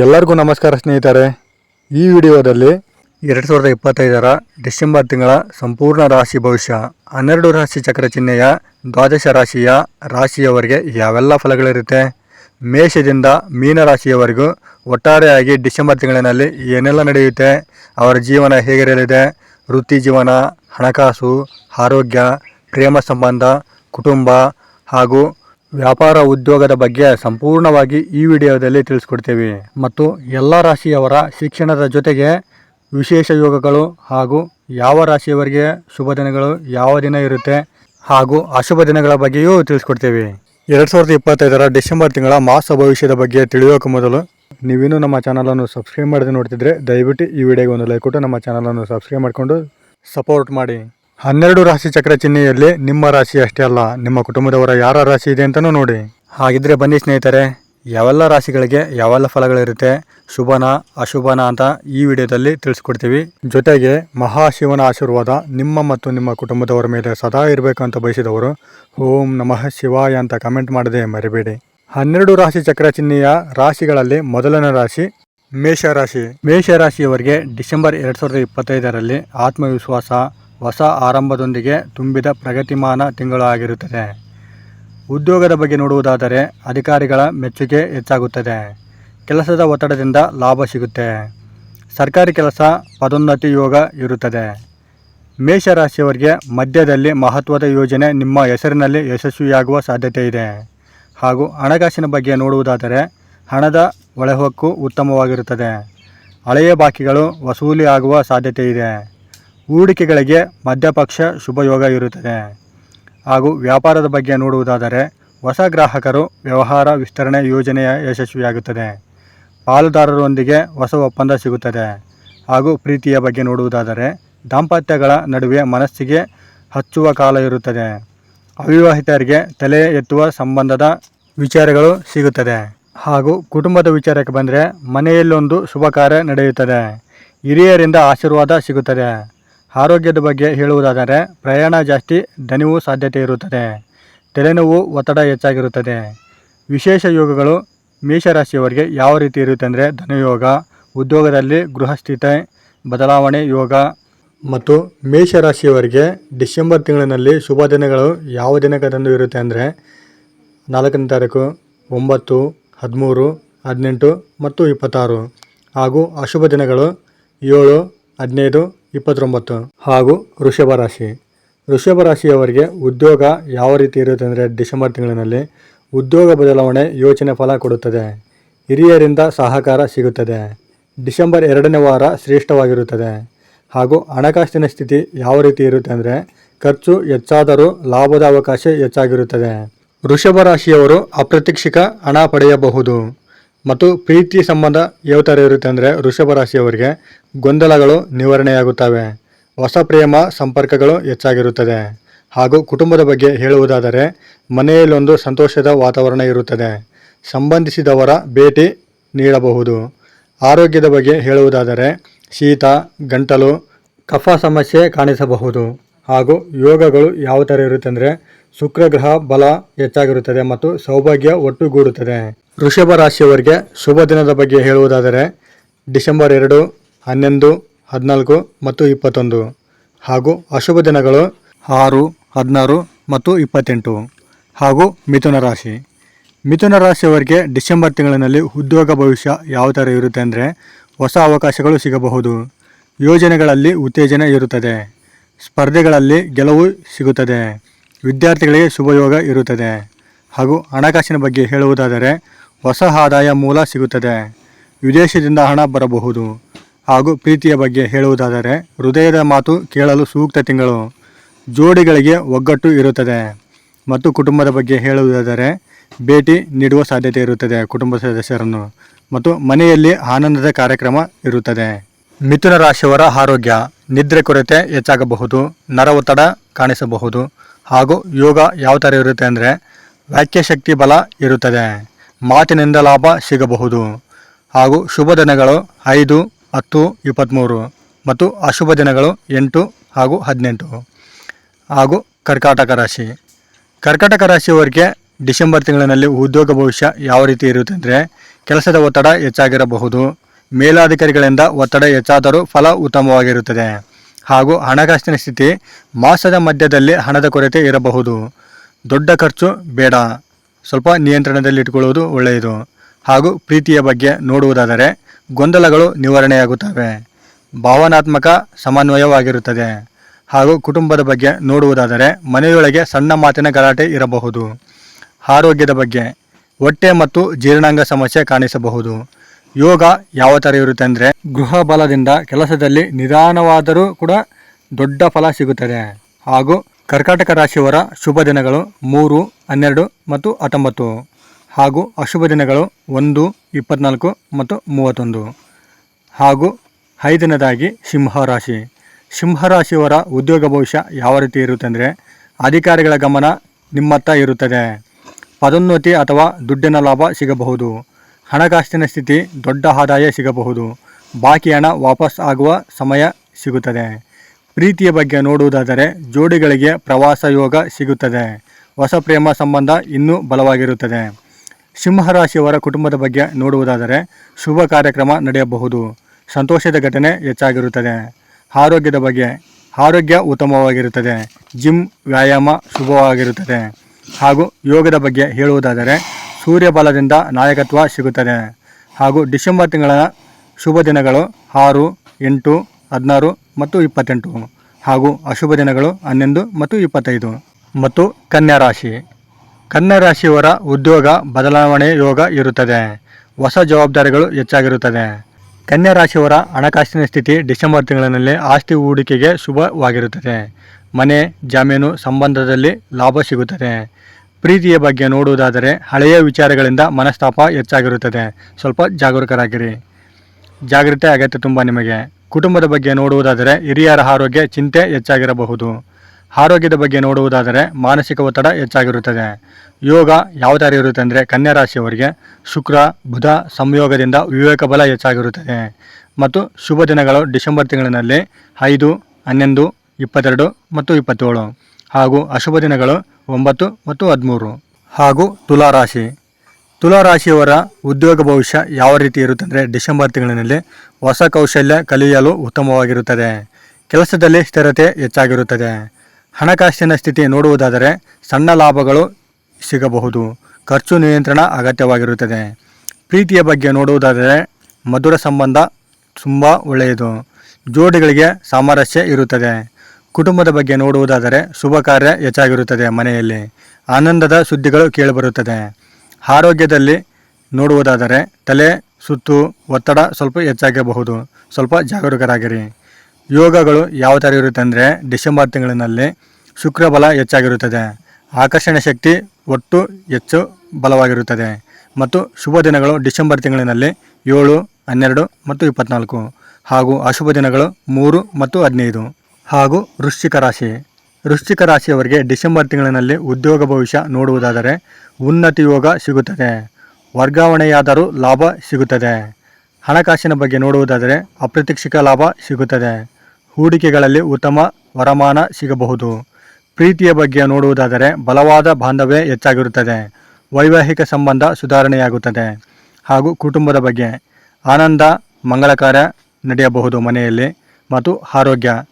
ಎಲ್ಲರಿಗೂ ನಮಸ್ಕಾರ ಸ್ನೇಹಿತರೆ. ಈ ವಿಡಿಯೋದಲ್ಲಿ ಎರಡು ಸಾವಿರದ ಇಪ್ಪತ್ತೈದರ ಡಿಸೆಂಬರ್ ತಿಂಗಳ ಸಂಪೂರ್ಣ ರಾಶಿ ಭವಿಷ್ಯ, ಹನ್ನೆರಡು ರಾಶಿ ಚಕ್ರ ಚಿಹ್ನೆಯ ದ್ವಾದಶ ರಾಶಿಯ ರಾಶಿಯವರಿಗೆ ಯಾವೆಲ್ಲ ಫಲಗಳಿರುತ್ತೆ? ಮೇಷದಿಂದ ಮೀನ ರಾಶಿಯವರೆಗೂ ಒಟ್ಟಾರೆಯಾಗಿ ಡಿಸೆಂಬರ್ ತಿಂಗಳಿನಲ್ಲಿ ಏನೆಲ್ಲ ನಡೆಯುತ್ತೆ? ಅವರ ಜೀವನ ಹೇಗಿರಲಿದೆ ವೃತ್ತಿ ಜೀವನ, ಹಣಕಾಸು, ಆರೋಗ್ಯ, ಪ್ರೇಮ ಸಂಬಂಧ, ಕುಟುಂಬ ಹಾಗೂ ವ್ಯಾಪಾರ ಉದ್ಯೋಗದ ಬಗ್ಗೆ ಸಂಪೂರ್ಣವಾಗಿ ಈ ವಿಡಿಯೋದಲ್ಲಿ ತಿಳಿಸ್ಕೊಡ್ತೀವಿ. ಮತ್ತು ಎಲ್ಲ ರಾಶಿಯವರ ಶಿಕ್ಷಣದ ಜೊತೆಗೆ ವಿಶೇಷ ಯೋಗಗಳು ಹಾಗೂ ಯಾವ ರಾಶಿಯವರಿಗೆ ಶುಭ ದಿನಗಳು ಯಾವ ದಿನ ಇರುತ್ತೆ ಹಾಗೂ ಅಶುಭ ದಿನಗಳ ಬಗ್ಗೆಯೂ ತಿಳಿಸ್ಕೊಡ್ತೀವಿ. ಎರಡು ಸಾವಿರದ ಇಪ್ಪತ್ತೈದರ ಡಿಸೆಂಬರ್ ತಿಂಗಳ ಮಾಸ ಭವಿಷ್ಯದ ಬಗ್ಗೆ ತಿಳಿಯೋಕೆ ಮೊದಲು ನೀವಿನ್ನೂ ನಮ್ಮ ಚಾನಲನ್ನು ಸಬ್ಸ್ಕ್ರೈಬ್ ಮಾಡದೆ ನೋಡ್ತಿದ್ರೆ ದಯವಿಟ್ಟು ಈ ವಿಡಿಯೋಗೆ ಒಂದು ಲೈಕ್ ಕೊಟ್ಟು ನಮ್ಮ ಚಾನಲನ್ನು ಸಬ್ಸ್ಕ್ರೈಬ್ ಮಾಡಿಕೊಂಡು ಸಪೋರ್ಟ್ ಮಾಡಿ. ಹನ್ನೆರಡು ರಾಶಿ ಚಕ್ರ ಚಿಹ್ನೆಯಲ್ಲಿ ನಿಮ್ಮ ರಾಶಿ ಅಷ್ಟೇ ಅಲ್ಲ, ನಿಮ್ಮ ಕುಟುಂಬದವರ ಯಾರ ರಾಶಿ ಇದೆ ಅಂತಲೂ ನೋಡಿ. ಹಾಗಿದ್ರೆ ಬನ್ನಿ ಸ್ನೇಹಿತರೆ, ಯಾವೆಲ್ಲ ರಾಶಿಗಳಿಗೆ ಯಾವೆಲ್ಲ ಫಲಗಳಿರುತ್ತೆ, ಶುಭನ ಅಶುಭನ ಅಂತ ಈ ವಿಡಿಯೋದಲ್ಲಿ ತಿಳಿಸ್ಕೊಡ್ತೀವಿ. ಜೊತೆಗೆ ಮಹಾಶಿವನ ಆಶೀರ್ವಾದ ನಿಮ್ಮ ಮತ್ತು ನಿಮ್ಮ ಕುಟುಂಬದವರ ಮೇಲೆ ಸದಾ ಇರಬೇಕು ಅಂತ ಬಯಸಿದವರು, ಓಂ ನಮಃ ಶಿವಾಯ ಅಂತ ಕಮೆಂಟ್ ಮಾಡದೆ ಮರಿಬೇಡಿ. ಹನ್ನೆರಡು ರಾಶಿ ಚಕ್ರ ಚಿಹ್ನೆಯ ರಾಶಿಗಳಲ್ಲಿ ಮೊದಲನೇ ರಾಶಿ ಮೇಷರಾಶಿ. ಮೇಷರಾಶಿಯವರಿಗೆ ಡಿಸೆಂಬರ್ ಎರಡು ಸಾವಿರದ ಇಪ್ಪತ್ತೈದರಲ್ಲಿ ಆತ್ಮವಿಶ್ವಾಸ ಹೊಸ ಆರಂಭದೊಂದಿಗೆ ತುಂಬಿದ ಪ್ರಗತಿಮಾನ ತಿಂಗಳು ಆಗಿರುತ್ತದೆ ಉದ್ಯೋಗದ ಬಗ್ಗೆ ನೋಡುವುದಾದರೆ ಅಧಿಕಾರಿಗಳ ಮೆಚ್ಚುಗೆ ಹೆಚ್ಚಾಗುತ್ತದೆ. ಕೆಲಸದ ಒತ್ತಡದಿಂದ ಲಾಭ ಸಿಗುತ್ತೆ. ಸರ್ಕಾರಿ ಕೆಲಸ ಪದೋನ್ನತಿ ಯೋಗ ಇರುತ್ತದೆ. ಮೇಷರಾಶಿಯವರಿಗೆ ಮಧ್ಯದಲ್ಲಿ ಮಹತ್ವದ ಯೋಜನೆ ನಿಮ್ಮ ಹೆಸರಿನಲ್ಲಿ ಯಶಸ್ವಿಯಾಗುವ ಸಾಧ್ಯತೆ ಇದೆ. ಹಾಗೂ ಹಣಕಾಸಿನ ಬಗ್ಗೆ ನೋಡುವುದಾದರೆ ಹಣದ ಒಳಹೊಕ್ಕು ಉತ್ತಮವಾಗಿರುತ್ತದೆ. ಹಳೆಯ ಬಾಕಿಗಳು ವಸೂಲಿ ಆಗುವ ಸಾಧ್ಯತೆ ಇದೆ. ಹೂಡಿಕೆಗಳಿಗೆ ಮಧ್ಯಪಕ್ಷ ಶುಭಯೋಗ ಇರುತ್ತದೆ. ಹಾಗೂ ವ್ಯಾಪಾರದ ಬಗ್ಗೆ ನೋಡುವುದಾದರೆ, ಹೊಸ ಗ್ರಾಹಕರು ವ್ಯವಹಾರ ವಿಸ್ತರಣೆ ಯೋಜನೆಯ ಯಶಸ್ವಿಯಾಗುತ್ತದೆ. ಪಾಲುದಾರರೊಂದಿಗೆ ಹೊಸ ಒಪ್ಪಂದ ಸಿಗುತ್ತದೆ. ಹಾಗೂ ಪ್ರೀತಿಯ ಬಗ್ಗೆ ನೋಡುವುದಾದರೆ, ದಾಂಪತ್ಯಗಳ ನಡುವೆ ಮನಸ್ಸಿಗೆ ಹಚ್ಚುವ ಕಾಲ ಇರುತ್ತದೆ. ಅವಿವಾಹಿತರಿಗೆ ತಲೆ ಎತ್ತುವ ಸಂಬಂಧದ ವಿಚಾರಗಳು ಸಿಗುತ್ತದೆ. ಹಾಗೂ ಕುಟುಂಬದ ವಿಚಾರಕ್ಕೆ ಬಂದರೆ, ಮನೆಯಲ್ಲೊಂದು ಶುಭ ಕಾರ್ಯ ನಡೆಯುತ್ತದೆ. ಹಿರಿಯರಿಂದ ಆಶೀರ್ವಾದ ಸಿಗುತ್ತದೆ. ಆರೋಗ್ಯದ ಬಗ್ಗೆ ಹೇಳುವುದಾದರೆ ಪ್ರಯಾಣ ಜಾಸ್ತಿ ದಣಿವು ಸಾಧ್ಯತೆ ಇರುತ್ತದೆ. ತಲೆನೋವು ಒತ್ತಡ ಹೆಚ್ಚಾಗಿರುತ್ತದೆ. ವಿಶೇಷ ಯೋಗಗಳು ಮೇಷರಾಶಿಯವರಿಗೆ ಯಾವ ರೀತಿ ಇರುತ್ತೆ ಅಂದರೆ ಧನುಯೋಗ ಉದ್ಯೋಗದಲ್ಲಿ ಗೃಹಸ್ಥಿತಿ ಬದಲಾವಣೆ ಯೋಗ ಮತ್ತು ಮೇಷರಾಶಿಯವರಿಗೆ ಡಿಸೆಂಬರ್ ತಿಂಗಳಿನಲ್ಲಿ ಶುಭ ದಿನಗಳು ಯಾವ ದಿನಕದಂದು ಇರುತ್ತೆ ಅಂದರೆ ನಾಲ್ಕನೇ ತಾರೀಕು, ಒಂಬತ್ತು, ಹದಿಮೂರು, ಹದಿನೆಂಟು ಮತ್ತು ಇಪ್ಪತ್ತಾರು. ಹಾಗೂ ಅಶುಭ ದಿನಗಳು ಏಳು, ಹದಿನೈದು ಇಪ್ಪತ್ತೊಂಬತ್ತು. ಹಾಗೂ ವೃಷಭ ರಾಶಿ. ವೃಷಭ ರಾಶಿಯವರಿಗೆ ಉದ್ಯೋಗ ಯಾವ ರೀತಿ ಇರುತ್ತೆ ಅಂದರೆ ಡಿಸೆಂಬರ್ ತಿಂಗಳಿನಲ್ಲಿ ಉದ್ಯೋಗ ಬದಲಾವಣೆ ಯೋಚನೆ ಫಲ ಕೊಡುತ್ತದೆ. ಹಿರಿಯರಿಂದ ಸಹಕಾರ ಸಿಗುತ್ತದೆ. ಡಿಸೆಂಬರ್ ಎರಡನೇ ವಾರ ಶ್ರೇಷ್ಠವಾಗಿರುತ್ತದೆ. ಹಾಗೂ ಹಣಕಾಸಿನ ಸ್ಥಿತಿ ಯಾವ ರೀತಿ ಇರುತ್ತೆ ಅಂದರೆ ಖರ್ಚು ಹೆಚ್ಚಾದರೂ ಲಾಭದ ಅವಕಾಶ ಹೆಚ್ಚಾಗಿರುತ್ತದೆ. ವೃಷಭ ರಾಶಿಯವರು ಅಪ್ರತ್ಯಕ್ಷಿಕ ಹಣ ಪಡೆಯಬಹುದು. ಮತ್ತು ಪ್ರೀತಿ ಸಂಬಂಧ ಯಾವ ಥರ ಇರುತ್ತೆ ಅಂದರೆ ವೃಷಭ ರಾಶಿಯವರಿಗೆ ಗೊಂದಲಗಳು ನಿವಾರಣೆಯಾಗುತ್ತವೆ. ಹೊಸ ಪ್ರೇಮ ಸಂಪರ್ಕಗಳು ಹೆಚ್ಚಾಗಿರುತ್ತದೆ. ಹಾಗೂ ಕುಟುಂಬದ ಬಗ್ಗೆ ಹೇಳುವುದಾದರೆ, ಮನೆಯಲ್ಲೊಂದು ಸಂತೋಷದ ವಾತಾವರಣ ಇರುತ್ತದೆ. ಸಂಬಂಧಿಸಿದವರ ಭೇಟಿ ನೀಡಬಹುದು. ಆರೋಗ್ಯದ ಬಗ್ಗೆ ಹೇಳುವುದಾದರೆ, ಶೀತ, ಗಂಟಲು, ಕಫ ಸಮಸ್ಯೆ ಕಾಣಿಸಬಹುದು. ಹಾಗೂ ಯೋಗಗಳು ಯಾವ ಥರ ಇರುತ್ತೆ ಅಂದರೆ ಶುಕ್ರಗ್ರಹ ಬಲ ಹೆಚ್ಚಾಗಿರುತ್ತದೆ ಮತ್ತು ಸೌಭಾಗ್ಯ ಒಟ್ಟುಗೂಡುತ್ತದೆ. ವೃಷಭ ರಾಶಿಯವರಿಗೆ ಶುಭ ದಿನದ ಬಗ್ಗೆ ಹೇಳುವುದಾದರೆ, ಡಿಸೆಂಬರ್ ಎರಡು ಹನ್ನೊಂದು, ಹದಿನಾಲ್ಕು ಮತ್ತು ಇಪ್ಪತ್ತೊಂದು. ಹಾಗೂ ಅಶುಭ ದಿನಗಳು ಆರು, ಹದಿನಾರು ಮತ್ತು ಇಪ್ಪತ್ತೆಂಟು. ಹಾಗೂ ಮಿಥುನ ರಾಶಿ. ಮಿಥುನ ರಾಶಿಯವರಿಗೆ ಡಿಸೆಂಬರ್ ತಿಂಗಳಿನಲ್ಲಿ ಉದ್ಯೋಗ ಭವಿಷ್ಯ ಯಾವ ಥರ ಇರುತ್ತೆ ಅಂದರೆ ಹೊಸ ಅವಕಾಶಗಳು ಸಿಗಬಹುದು. ಯೋಜನೆಗಳಲ್ಲಿ ಉತ್ತೇಜನ ಇರುತ್ತದೆ. ಸ್ಪರ್ಧೆಗಳಲ್ಲಿ ಗೆಲುವು ಸಿಗುತ್ತದೆ. ವಿದ್ಯಾರ್ಥಿಗಳಿಗೆ ಶುಭಯೋಗ ಇರುತ್ತದೆ. ಹಾಗೂ ಹಣಕಾಸಿನ ಬಗ್ಗೆ ಹೇಳುವುದಾದರೆ ಹೊಸ ಆದಾಯ ಮೂಲ ಸಿಗುತ್ತದೆ. ವಿದೇಶದಿಂದ ಹಣ ಬರಬಹುದು. ಹಾಗೂ ಪ್ರೀತಿಯ ಬಗ್ಗೆ ಹೇಳುವುದಾದರೆ ಹೃದಯದ ಮಾತು ಕೇಳಲು ಸೂಕ್ತ ತಿಂಗಳು. ಜೋಡಿಗಳಿಗೆ ಒಗ್ಗಟ್ಟು ಇರುತ್ತದೆ. ಮತ್ತು ಕುಟುಂಬದ ಬಗ್ಗೆ ಹೇಳುವುದಾದರೆ ಭೇಟಿ ನೀಡುವ ಸಾಧ್ಯತೆ ಇರುತ್ತದೆ ಕುಟುಂಬ ಸದಸ್ಯರನ್ನು. ಮತ್ತು ಮನೆಯಲ್ಲಿ ಆನಂದದ ಕಾರ್ಯಕ್ರಮ ಇರುತ್ತದೆ. ಮಿಥುನ ರಾಶಿಯವರ ಆರೋಗ್ಯ. ನಿದ್ರೆ ಕೊರತೆ ಹೆಚ್ಚಾಗಬಹುದು. ನರ ಒತ್ತಡ ಕಾಣಿಸಬಹುದು. ಹಾಗೂ ಯೋಗ ಯಾವ ಥರ ಇರುತ್ತೆ ಅಂದರೆ ವಾಕ್ಯಶಕ್ತಿ ಬಲ ಇರುತ್ತದೆ. ಮಾತಿನಿಂದ ಲಾಭ ಸಿಗಬಹುದು. ಹಾಗೂ ಶುಭ ದಿನಗಳು ಐದು ಹತ್ತು ಇಪ್ಪತ್ತ್ಮೂರು ಮತ್ತು ಅಶುಭ ದಿನಗಳು ಎಂಟು ಹಾಗೂ ಹದಿನೆಂಟು. ಹಾಗೂ ಕರ್ಕಾಟಕ ರಾಶಿ. ಕರ್ಕಾಟಕ ರಾಶಿಯವರಿಗೆ ಡಿಸೆಂಬರ್ ತಿಂಗಳಿನಲ್ಲಿ ಉದ್ಯೋಗ ಭವಿಷ್ಯ ಯಾವ ರೀತಿ ಇರುತ್ತೆ ಅಂದರೆ ಕೆಲಸದ ಒತ್ತಡ ಹೆಚ್ಚಾಗಿರಬಹುದು. ಮೇಲಾಧಿಕಾರಿಗಳಿಂದ ಒತ್ತಡ ಹೆಚ್ಚಾದರೂ ಫಲ ಉತ್ತಮವಾಗಿರುತ್ತದೆ. ಹಾಗೂ ಹಣಕಾಸಿನ ಸ್ಥಿತಿ ಮಾಸದ ಮಧ್ಯದಲ್ಲಿ ಹಣದ ಕೊರತೆ ಇರಬಹುದು. ದೊಡ್ಡ ಖರ್ಚು ಬೇಡ. ಸ್ವಲ್ಪ ನಿಯಂತ್ರಣದಲ್ಲಿಟ್ಟುಕೊಳ್ಳುವುದು ಒಳ್ಳೆಯದು. ಹಾಗೂ ಪ್ರೀತಿಯ ಬಗ್ಗೆ ನೋಡುವುದಾದರೆ ಗೊಂದಲಗಳು ನಿವಾರಣೆಯಾಗುತ್ತವೆ. ಭಾವನಾತ್ಮಕ ಸಮನ್ವಯವಾಗಿರುತ್ತದೆ. ಹಾಗೂ ಕುಟುಂಬದ ಬಗ್ಗೆ ನೋಡುವುದಾದರೆ ಮನೆಯೊಳಗೆ ಸಣ್ಣ ಮಾತಿನ ಗಲಾಟೆ ಇರಬಹುದು. ಆರೋಗ್ಯದ ಬಗ್ಗೆ ಹೊಟ್ಟೆ ಮತ್ತು ಜೀರ್ಣಾಂಗ ಸಮಸ್ಯೆ ಕಾಣಿಸಬಹುದು. ಯೋಗ ಯಾವ ಥರ ಇರುತ್ತೆ ಅಂದರೆ ಗೃಹ ಬಲದಿಂದ ಕೆಲಸದಲ್ಲಿ ನಿಧಾನವಾದರೂ ಕೂಡ ದೊಡ್ಡ ಫಲ ಸಿಗುತ್ತದೆ. ಹಾಗೂ ಕರ್ಕಾಟಕ ರಾಶಿಯವರ ಶುಭ ದಿನಗಳು ಮೂರು, ಹನ್ನೆರಡು ಮತ್ತು ಹತ್ತೊಂಬತ್ತು. ಹಾಗೂ ಅಶುಭ ದಿನಗಳು ಒಂದು ಇಪ್ಪತ್ನಾಲ್ಕು ಮತ್ತು ಮೂವತ್ತೊಂದು. ಹಾಗೂ ಐದನೇದಾಗಿ ಸಿಂಹರಾಶಿ. ಸಿಂಹರಾಶಿಯವರ ಉದ್ಯೋಗ ಭವಿಷ್ಯ ಯಾವ ರೀತಿ ಇರುತ್ತೆ ಅಂದರೆ ಅಧಿಕಾರಿಗಳ ಗಮನ ನಿಮ್ಮತ್ತ ಇರುತ್ತದೆ. ಪದೋನ್ನತಿ ಅಥವಾ ದುಡ್ಡಿನ ಲಾಭ ಸಿಗಬಹುದು. ಹಣಕಾಸಿನ ಸ್ಥಿತಿ ದೊಡ್ಡ ಆದಾಯ ಸಿಗಬಹುದು. ಬಾಕಿ ಹಣ ವಾಪಸ್ ಆಗುವ ಸಮಯ ಸಿಗುತ್ತದೆ. ಪ್ರೀತಿಯ ಬಗ್ಗೆ ನೋಡುವುದಾದರೆ ಜೋಡಿಗಳಿಗೆ ಪ್ರವಾಸ ಯೋಗ ಸಿಗುತ್ತದೆ. ಹೊಸ ಪ್ರೇಮ ಸಂಬಂಧ ಇನ್ನೂ ಬಲವಾಗಿರುತ್ತದೆ. ಸಿಂಹರಾಶಿಯವರ ಕುಟುಂಬದ ಬಗ್ಗೆ ನೋಡುವುದಾದರೆ ಶುಭ ಕಾರ್ಯಕ್ರಮ ನಡೆಯಬಹುದು. ಸಂತೋಷದ ಘಟನೆ ಹೆಚ್ಚಾಗಿರುತ್ತದೆ. ಆರೋಗ್ಯದ ಬಗ್ಗೆ, ಆರೋಗ್ಯ ಉತ್ತಮವಾಗಿರುತ್ತದೆ. ಜಿಮ್ ವ್ಯಾಯಾಮ ಶುಭವಾಗಿರುತ್ತದೆ. ಹಾಗೂ ಯೋಗದ ಬಗ್ಗೆ ಹೇಳುವುದಾದರೆ ಸೂರ್ಯಬಲದಿಂದ ನಾಯಕತ್ವ ಸಿಗುತ್ತದೆ. ಹಾಗೂ ಡಿಸೆಂಬರ್ ತಿಂಗಳ ಶುಭ ದಿನಗಳು ಆರು, ಎಂಟು, ಹದಿನಾರು ಮತ್ತು ಇಪ್ಪತ್ತೆಂಟು. ಹಾಗೂ ಅಶುಭ ದಿನಗಳು ಹನ್ನೊಂದು ಮತ್ತು ಇಪ್ಪತ್ತೈದು. ಮತ್ತು ಕನ್ಯಾ ರಾಶಿ. ಕನ್ಯಾ ರಾಶಿಯವರ ಉದ್ಯೋಗ ಬದಲಾವಣೆ ಯೋಗ ಇರುತ್ತದೆ. ಹೊಸ ಜವಾಬ್ದಾರಿಗಳು ಹೆಚ್ಚಾಗಿರುತ್ತದೆ. ಕನ್ಯಾ ರಾಶಿಯವರ ಹಣಕಾಸಿನ ಸ್ಥಿತಿ ಡಿಸೆಂಬರ್ ತಿಂಗಳಿನಲ್ಲಿ ಆಸ್ತಿ ಹೂಡಿಕೆಗೆ ಶುಭವಾಗಿರುತ್ತದೆ. ಮನೆ, ಜಾಮೀನು ಸಂಬಂಧದಲ್ಲಿ ಲಾಭ ಸಿಗುತ್ತದೆ. ಪ್ರೀತಿಯ ಬಗ್ಗೆ ನೋಡುವುದಾದರೆ ಹಳೆಯ ವಿಚಾರಗಳಿಂದ ಮನಸ್ತಾಪ ಹೆಚ್ಚಾಗಿರುತ್ತದೆ. ಸ್ವಲ್ಪ ಜಾಗರೂಕರಾಗಿರಿ. ಜಾಗ್ರತೆ ಅಗತ್ಯ ತುಂಬ ನಿಮಗೆ. ಕುಟುಂಬದ ಬಗ್ಗೆ ನೋಡುವುದಾದರೆ ಹಿರಿಯರ ಆರೋಗ್ಯ ಚಿಂತೆ ಹೆಚ್ಚಾಗಿರಬಹುದು. ಆರೋಗ್ಯದ ಬಗ್ಗೆ ನೋಡುವುದಾದರೆ ಮಾನಸಿಕ ಒತ್ತಡ ಹೆಚ್ಚಾಗಿರುತ್ತದೆ. ಯೋಗ ಯಾವ ಥರ ಇರುತ್ತೆ ಅಂದರೆ ಕನ್ಯಾ ರಾಶಿಯವರಿಗೆ ಶುಕ್ರ, ಬುಧ ಸಂಯೋಗದಿಂದ ವಿವೇಕ ಬಲ ಹೆಚ್ಚಾಗಿರುತ್ತದೆ. ಮತ್ತು ಶುಭ ದಿನಗಳು ಡಿಸೆಂಬರ್ ತಿಂಗಳಿನಲ್ಲಿ ಐದು, ಹನ್ನೊಂದು, ಇಪ್ಪತ್ತೆರಡು ಮತ್ತು ಇಪ್ಪತ್ತೇಳು. ಹಾಗೂ ಅಶುಭ ದಿನಗಳು ಒಂಬತ್ತು ಮತ್ತು ಹದಿಮೂರು. ಹಾಗೂ ತುಲಾರಾಶಿ ತುಲಾರಾಶಿಯವರ ಉದ್ಯೋಗ ಭವಿಷ್ಯ ಯಾವ ರೀತಿ ಇರುತ್ತೆ ಅಂದರೆ ಡಿಸೆಂಬರ್ ತಿಂಗಳಿನಲ್ಲಿ ಹೊಸ ಕೌಶಲ್ಯ ಕಲಿಯಲು ಉತ್ತಮವಾಗಿರುತ್ತದೆ. ಕೆಲಸದಲ್ಲಿ ಸ್ಥಿರತೆ ಹೆಚ್ಚಾಗಿರುತ್ತದೆ. ಹಣಕಾಸಿನ ಸ್ಥಿತಿ ನೋಡುವುದಾದರೆ ಸಣ್ಣ ಲಾಭಗಳು ಸಿಗಬಹುದು. ಖರ್ಚು ನಿಯಂತ್ರಣ ಅಗತ್ಯವಾಗಿರುತ್ತದೆ. ಪ್ರೀತಿಯ ಬಗ್ಗೆ ನೋಡುವುದಾದರೆ ಮಧುರ ಸಂಬಂಧ ತುಂಬ ಒಳ್ಳೆಯದು. ಜೋಡಿಗಳಿಗೆ ಸಾಮರಸ್ಯ ಇರುತ್ತದೆ. ಕುಟುಂಬದ ಬಗ್ಗೆ ನೋಡುವುದಾದರೆ ಶುಭ ಕಾರ್ಯ ಹೆಚ್ಚಾಗಿರುತ್ತದೆ ಮನೆಯಲ್ಲಿ. ಆನಂದದ ಸುದ್ದಿಗಳು ಕೇಳಿಬರುತ್ತದೆ. ಆರೋಗ್ಯದಲ್ಲಿ ನೋಡುವುದಾದರೆ ತಲೆ, ಸುತ್ತು, ಒತ್ತಡ ಸ್ವಲ್ಪ ಹೆಚ್ಚಾಗಬಹುದು. ಸ್ವಲ್ಪ ಜಾಗರೂಕರಾಗಿರಿ. ಯೋಗಗಳು ಯಾವ ಥರ ಇರುತ್ತೆ ಅಂದರೆ ಡಿಸೆಂಬರ್ ತಿಂಗಳಿನಲ್ಲಿ ಶುಕ್ರಬಲ ಹೆಚ್ಚಾಗಿರುತ್ತದೆ. ಆಕರ್ಷಣೆ ಶಕ್ತಿ ಒಟ್ಟು ಹೆಚ್ಚು ಬಲವಾಗಿರುತ್ತದೆ. ಮತ್ತು ಶುಭ ದಿನಗಳು ಡಿಸೆಂಬರ್ ತಿಂಗಳಿನಲ್ಲಿ ಏಳು, ಹನ್ನೆರಡು ಮತ್ತು ಇಪ್ಪತ್ನಾಲ್ಕು. ಹಾಗೂ ಅಶುಭ ದಿನಗಳು ಮೂರು ಮತ್ತು ಹದಿನೈದು. ಹಾಗೂ ವೃಶ್ಚಿಕ ರಾಶಿ. ವೃಶ್ಚಿಕ ರಾಶಿಯವರಿಗೆ ಡಿಸೆಂಬರ್ ತಿಂಗಳಿನಲ್ಲಿ ಉದ್ಯೋಗ ಭವಿಷ್ಯ ನೋಡುವುದಾದರೆ ಉನ್ನತಿ ಯೋಗ ಸಿಗುತ್ತದೆ. ವರ್ಗಾವಣೆಯಾದರೂ ಲಾಭ ಸಿಗುತ್ತದೆ. ಹಣಕಾಸಿನ ಬಗ್ಗೆ ನೋಡುವುದಾದರೆ ಅಪ್ರತ್ಯಕ್ಷಿಕ ಲಾಭ ಸಿಗುತ್ತದೆ. ಹೂಡಿಕೆಗಳಲ್ಲಿ ಉತ್ತಮ ವರಮಾನ ಸಿಗಬಹುದು. ಪ್ರೀತಿಯ ಬಗ್ಗೆ ನೋಡುವುದಾದರೆ ಬಲವಾದ ಬಾಂಧವ್ಯ ಹೆಚ್ಚಾಗಿರುತ್ತದೆ. ವೈವಾಹಿಕ ಸಂಬಂಧ ಸುಧಾರಣೆಯಾಗುತ್ತದೆ. ಹಾಗೂ ಕುಟುಂಬದ ಬಗ್ಗೆ ಆನಂದ ಮಂಗಳ ಕಾರ್ಯ ನಡೆಯಬಹುದು ಮನೆಯಲ್ಲಿ ಮತ್ತು ಆರೋಗ್ಯ.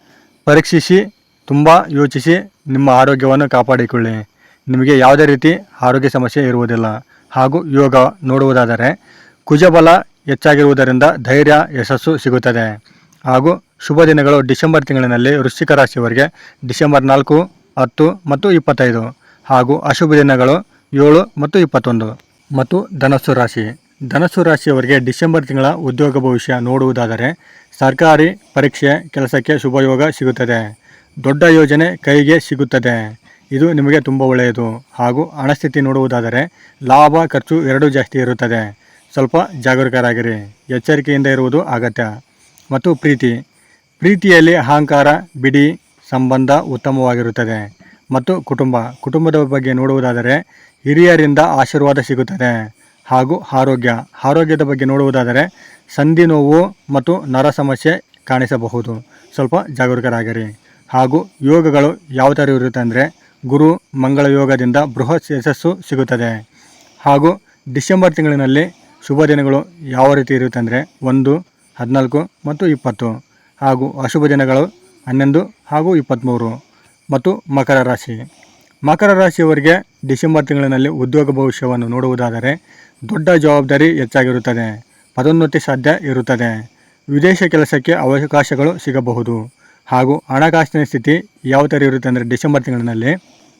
ಪರೀಕ್ಷಿಸಿ, ತುಂಬ ಯೋಚಿಸಿ ನಿಮ್ಮ ಆರೋಗ್ಯವನ್ನು ಕಾಪಾಡಿಕೊಳ್ಳಿ. ನಿಮಗೆ ಯಾವುದೇ ರೀತಿ ಆರೋಗ್ಯ ಸಮಸ್ಯೆ ಇರುವುದಿಲ್ಲ. ಹಾಗೂ ಯೋಗ ನೋಡುವುದಾದರೆ ಕುಜಬಲ ಹೆಚ್ಚಾಗಿರುವುದರಿಂದ ಧೈರ್ಯ, ಯಶಸ್ಸು ಸಿಗುತ್ತದೆ. ಹಾಗೂ ಶುಭ ದಿನಗಳು. ಡಿಸೆಂಬರ್ ತಿಂಗಳಿನಲ್ಲಿ ವೃಶ್ಚಿಕ ರಾಶಿಯವರಿಗೆ ಡಿಸೆಂಬರ್ ನಾಲ್ಕು, ಹತ್ತು ಮತ್ತು ಇಪ್ಪತ್ತೈದು ಹಾಗೂ ಅಶುಭ ದಿನಗಳು ಏಳು ಮತ್ತು ಇಪ್ಪತ್ತೊಂದು. ಮತ್ತು ಧನಸ್ಸು ರಾಶಿ. ಧನಸ್ಸು ರಾಶಿಯವರಿಗೆ ಡಿಸೆಂಬರ್ ತಿಂಗಳ ಉದ್ಯೋಗ ಭವಿಷ್ಯ ನೋಡುವುದಾದರೆ ಸರ್ಕಾರಿ ಪರೀಕ್ಷೆ ಕೆಲಸಕ್ಕೆ ಶುಭಯೋಗ ಸಿಗುತ್ತದೆ. ದೊಡ್ಡ ಯೋಜನೆ ಕೈಗೆ ಸಿಗುತ್ತದೆ. ಇದು ನಿಮಗೆ ತುಂಬ ಒಳ್ಳೆಯದು. ಹಾಗೂ ಹಣಸ್ಥಿತಿ ನೋಡುವುದಾದರೆ ಲಾಭ ಖರ್ಚು ಎರಡೂ ಜಾಸ್ತಿ ಇರುತ್ತದೆ. ಸ್ವಲ್ಪ ಜಾಗರೂಕರಾಗಿರಿ. ಎಚ್ಚರಿಕೆಯಿಂದ ಇರುವುದು ಅಗತ್ಯ. ಮತ್ತು ಪ್ರೀತಿ. ಪ್ರೀತಿಯಲ್ಲಿ ಅಹಂಕಾರ, ಬಿಡಿ ಸಂಬಂಧ ಉತ್ತಮವಾಗಿರುತ್ತದೆ. ಮತ್ತು ಕುಟುಂಬ. ಕುಟುಂಬದ ಬಗ್ಗೆ ನೋಡುವುದಾದರೆ ಹಿರಿಯರಿಂದ ಆಶೀರ್ವಾದ ಸಿಗುತ್ತದೆ. ಹಾಗೂ ಆರೋಗ್ಯ. ಆರೋಗ್ಯದ ಬಗ್ಗೆ ನೋಡುವುದಾದರೆ ಸಂಧಿ ನೋವು ಮತ್ತು ನರ ಸಮಸ್ಯೆ ಕಾಣಿಸಬಹುದು. ಸ್ವಲ್ಪ ಜಾಗರೂಕರಾಗಿರಿ. ಹಾಗೂ ಯೋಗಗಳು ಯಾವ ಥರ ಇರುತ್ತೆ ಅಂದರೆ ಗುರು ಮಂಗಳ ಯೋಗದಿಂದ ಬೃಹತ್ ಯಶಸ್ಸು ಸಿಗುತ್ತದೆ. ಹಾಗೂ ಡಿಸೆಂಬರ್ ತಿಂಗಳಿನಲ್ಲಿ ಶುಭ ದಿನಗಳು ಯಾವ ರೀತಿ ಇರುತ್ತೆ ಅಂದರೆ ಒಂದು, ಹದಿನಾಲ್ಕು ಮತ್ತು ಇಪ್ಪತ್ತು. ಹಾಗೂ ಅಶುಭ ದಿನಗಳು ಹನ್ನೊಂದು ಹಾಗೂ ಇಪ್ಪತ್ತ್ಮೂರು ಮತ್ತು ಮಕರ ರಾಶಿ. ಮಕರ ರಾಶಿಯವರಿಗೆ ಡಿಸೆಂಬರ್ ತಿಂಗಳಿನಲ್ಲಿ ಉದ್ಯೋಗ ಭವಿಷ್ಯವನ್ನು ನೋಡುವುದಾದರೆ ದೊಡ್ಡ ಜವಾಬ್ದಾರಿ ಹೆಚ್ಚಾಗಿರುತ್ತದೆ, ಪದೋನ್ನತಿ ಸಾಧ್ಯ ಇರುತ್ತದೆ. ವಿದೇಶ ಕೆಲಸಕ್ಕೆ ಅವಕಾಶಗಳು ಸಿಗಬಹುದು ಹಾಗೂ ಹಣಕಾಸಿನ ಸ್ಥಿತಿ ಯಾವ ಥರ ಇರುತ್ತೆ ಅಂದರೆ ಡಿಸೆಂಬರ್ ತಿಂಗಳಿನಲ್ಲಿ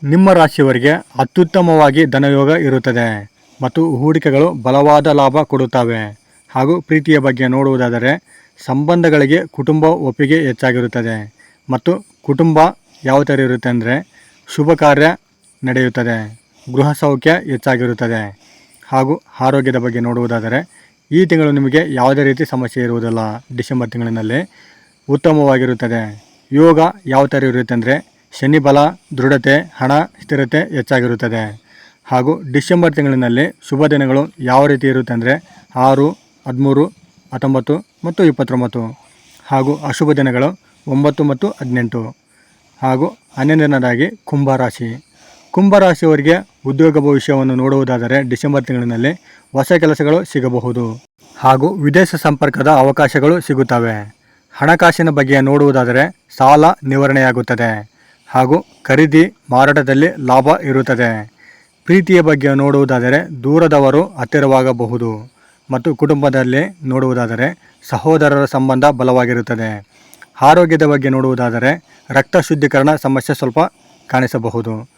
ನಿಮ್ಮ ರಾಶಿಯವರಿಗೆ ಅತ್ಯುತ್ತಮವಾಗಿ ಧನಯೋಗ ಇರುತ್ತದೆ ಮತ್ತು ಹೂಡಿಕೆಗಳು ಬಲವಾದ ಲಾಭ ಕೊಡುತ್ತವೆ ಹಾಗೂ ಪ್ರೀತಿಯ ಬಗ್ಗೆ ನೋಡುವುದಾದರೆ ಸಂಬಂಧಗಳಿಗೆ ಕುಟುಂಬ ಒಪ್ಪಿಗೆ ಹೆಚ್ಚಾಗಿರುತ್ತದೆ ಮತ್ತು ಕುಟುಂಬ ಯಾವ ಥರ ಇರುತ್ತೆ ಅಂದರೆ ಶುಭ ಕಾರ್ಯ ನಡೆಯುತ್ತದೆ, ಗೃಹ ಸೌಖ್ಯ ಹೆಚ್ಚಾಗಿರುತ್ತದೆ. ಹಾಗೂ ಆರೋಗ್ಯದ ಬಗ್ಗೆ ನೋಡುವುದಾದರೆ, ಈ ತಿಂಗಳು ನಿಮಗೆ ಯಾವುದೇ ರೀತಿ ಸಮಸ್ಯೆ ಇರುವುದಿಲ್ಲ. ಡಿಸೆಂಬರ್ ತಿಂಗಳಿನಲ್ಲಿ ಉತ್ತಮವಾಗಿರುತ್ತದೆ. ಯೋಗ ಯಾವ ಥರ ಇರುತ್ತೆ ಅಂದರೆ ಶನಿ ಬಲ, ದೃಢತೆ, ಹಣ, ಸ್ಥಿರತೆ ಹೆಚ್ಚಾಗಿರುತ್ತದೆ. ಹಾಗೂ ಡಿಸೆಂಬರ್ ತಿಂಗಳಿನಲ್ಲಿ ಶುಭ ದಿನಗಳು ಯಾವ ರೀತಿ ಇರುತ್ತೆ ಅಂದರೆ ಆರು, ಹದಿಮೂರು ಹತ್ತೊಂಬತ್ತು ಮತ್ತು ಇಪ್ಪತ್ತೊಂಬತ್ತು ಹಾಗೂ ಅಶುಭ ದಿನಗಳು ಒಂಬತ್ತು ಮತ್ತು ಹದಿನೆಂಟು ಹಾಗೂ ಹನ್ನೊಂದನೇದಾಗಿ ಕುಂಭರಾಶಿ. ಕುಂಭರಾಶಿಯವರಿಗೆ ಉದ್ಯೋಗ ಭವಿಷ್ಯವನ್ನು ನೋಡುವುದಾದರೆ ಡಿಸೆಂಬರ್ ತಿಂಗಳಿನಲ್ಲಿ ಹೊಸ ಕೆಲಸಗಳು ಸಿಗಬಹುದು ಹಾಗೂ ವಿದೇಶ ಸಂಪರ್ಕದ ಅವಕಾಶಗಳು ಸಿಗುತ್ತವೆ. ಹಣಕಾಸಿನ ಬಗ್ಗೆ ನೋಡುವುದಾದರೆ ಸಾಲ ನಿವಾರಣೆಯಾಗುತ್ತದೆ ಹಾಗೂ ಖರೀದಿ ಮಾರಾಟದಲ್ಲಿ ಲಾಭ ಇರುತ್ತದೆ. ಪ್ರೀತಿಯ ಬಗ್ಗೆ ನೋಡುವುದಾದರೆ ದೂರದವರು ಹತ್ತಿರವಾಗಬಹುದು. ಮತ್ತು ಕುಟುಂಬದಲ್ಲಿ ನೋಡುವುದಾದರೆ ಸಹೋದರರ ಸಂಬಂಧ ಬಲವಾಗಿರುತ್ತದೆ. ಆರೋಗ್ಯದ ಬಗ್ಗೆ ನೋಡುವುದಾದರೆ ರಕ್ತ ಶುದ್ಧೀಕರಣ ಸಮಸ್ಯೆ ಸ್ವಲ್ಪ ಕಾಣಿಸಬಹುದು.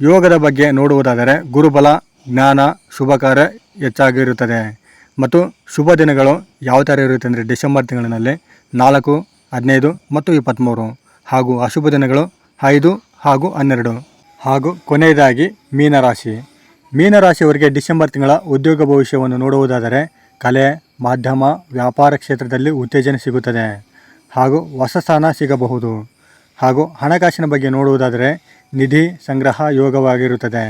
ಯೋಗದ ಬಗ್ಗೆ ನೋಡುವುದಾದರೆ ಗುರುಬಲ, ಜ್ಞಾನ, ಶುಭ ಕಾರ್ಯ ಹೆಚ್ಚಾಗಿರುತ್ತದೆ. ಮತ್ತು ಶುಭ ದಿನಗಳು ಯಾವ ಥರ ಇರುತ್ತೆ ಅಂದರೆ ಡಿಸೆಂಬರ್ ತಿಂಗಳಿನಲ್ಲಿ ನಾಲ್ಕು, ಹದಿನೈದು ಮತ್ತು ಇಪ್ಪತ್ತ್ಮೂರು ಹಾಗೂ ಅಶುಭ ದಿನಗಳು ಐದು ಹಾಗೂ ಹನ್ನೆರಡು. ಹಾಗೂ ಕೊನೆಯದಾಗಿ ಮೀನರಾಶಿ. ಮೀನರಾಶಿಯವರಿಗೆ ಡಿಸೆಂಬರ್ ತಿಂಗಳ ಉದ್ಯೋಗ ಭವಿಷ್ಯವನ್ನು ನೋಡುವುದಾದರೆ ಕಲೆ, ಮಾಧ್ಯಮ, ವ್ಯಾಪಾರ ಕ್ಷೇತ್ರದಲ್ಲಿ ಉತ್ತೇಜನ ಸಿಗುತ್ತದೆ ಹಾಗೂ ಹೊಸ ಸ್ಥಾನ ಸಿಗಬಹುದು ಹಾಗೂ ಹಣಕಾಸಿನ ಬಗ್ಗೆ ನೋಡುವುದಾದರೆ ನಿಧಿ ಸಂಗ್ರಹ ಯೋಗವಾಗಿರುತ್ತದೆ.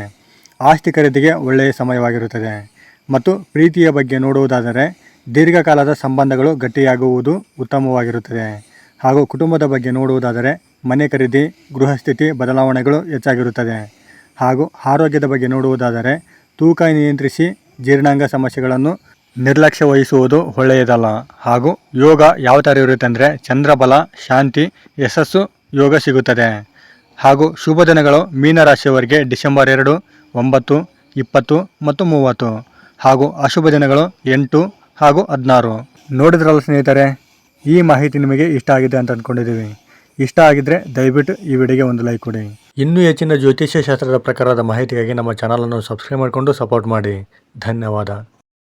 ಆಸ್ತಿ ಖರೀದಿಗೆ ಒಳ್ಳೆಯ ಸಮಯವಾಗಿರುತ್ತದೆ ಮತ್ತು ಪ್ರೀತಿಯ ಬಗ್ಗೆ ನೋಡುವುದಾದರೆ ದೀರ್ಘಕಾಲದ ಸಂಬಂಧಗಳು ಗಟ್ಟಿಯಾಗುವುದು ಉತ್ತಮವಾಗಿರುತ್ತದೆ ಹಾಗೂ ಕುಟುಂಬದ ಬಗ್ಗೆ ನೋಡುವುದಾದರೆ ಮನೆ ಖರೀದಿ, ಗೃಹಸ್ಥಿತಿ ಬದಲಾವಣೆಗಳು ಹೆಚ್ಚಾಗಿರುತ್ತದೆ ಹಾಗೂ ಆರೋಗ್ಯದ ಬಗ್ಗೆ ನೋಡುವುದಾದರೆ ತೂಕ ನಿಯಂತ್ರಿಸಿ ಜೀರ್ಣಾಂಗ ಸಮಸ್ಯೆಗಳನ್ನು ನಿರ್ಲಕ್ಷ್ಯ ವಹಿಸುವುದು ಒಳ್ಳೆಯದಲ್ಲ. ಹಾಗೂ ಯೋಗ ಯಾವ ಥರ ಇರುತ್ತೆ ಅಂದರೆ ಚಂದ್ರಬಲ ಶಾಂತಿ, ಯಶಸ್ಸು, ಯೋಗ ಸಿಗುತ್ತದೆ. ಹಾಗೂ ಶುಭ ದಿನಗಳು ಮೀನರಾಶಿಯವರಿಗೆ ಡಿಸೆಂಬರ್ ಎರಡು, ಒಂಬತ್ತು, ಇಪ್ಪತ್ತು ಮತ್ತು ಮೂವತ್ತು. ಹಾಗೂ ಅಶುಭ ದಿನಗಳು ಎಂಟು ಹಾಗೂ ಹದಿನಾರು. ನೋಡಿದ್ರಲ್ಲ ಸ್ನೇಹಿತರೆ, ಈ ಮಾಹಿತಿ ನಿಮಗೆ ಇಷ್ಟ ಆಗಿದೆ ಅಂತ ಅಂದ್ಕೊಂಡಿದ್ದೀವಿ ಇಷ್ಟ ಆಗಿದ್ರೆ ದಯವಿಟ್ಟು ಈ ವಿಡಿಯೋಗೆ ಒಂದು ಲೈಕ್ ಕೊಡಿ. ಇನ್ನೂ ಹೆಚ್ಚಿನ ಜ್ಯೋತಿಷ್ಯ ಶಾಸ್ತ್ರದ ಪ್ರಕಾರದ ಮಾಹಿತಿಗಾಗಿ ನಮ್ಮ ಚಾನಲನ್ನು ಸಬ್ಸ್ಕ್ರೈಬ್ ಮಾಡಿಕೊಂಡು ಸಪೋರ್ಟ್ ಮಾಡಿ. ಧನ್ಯವಾದ.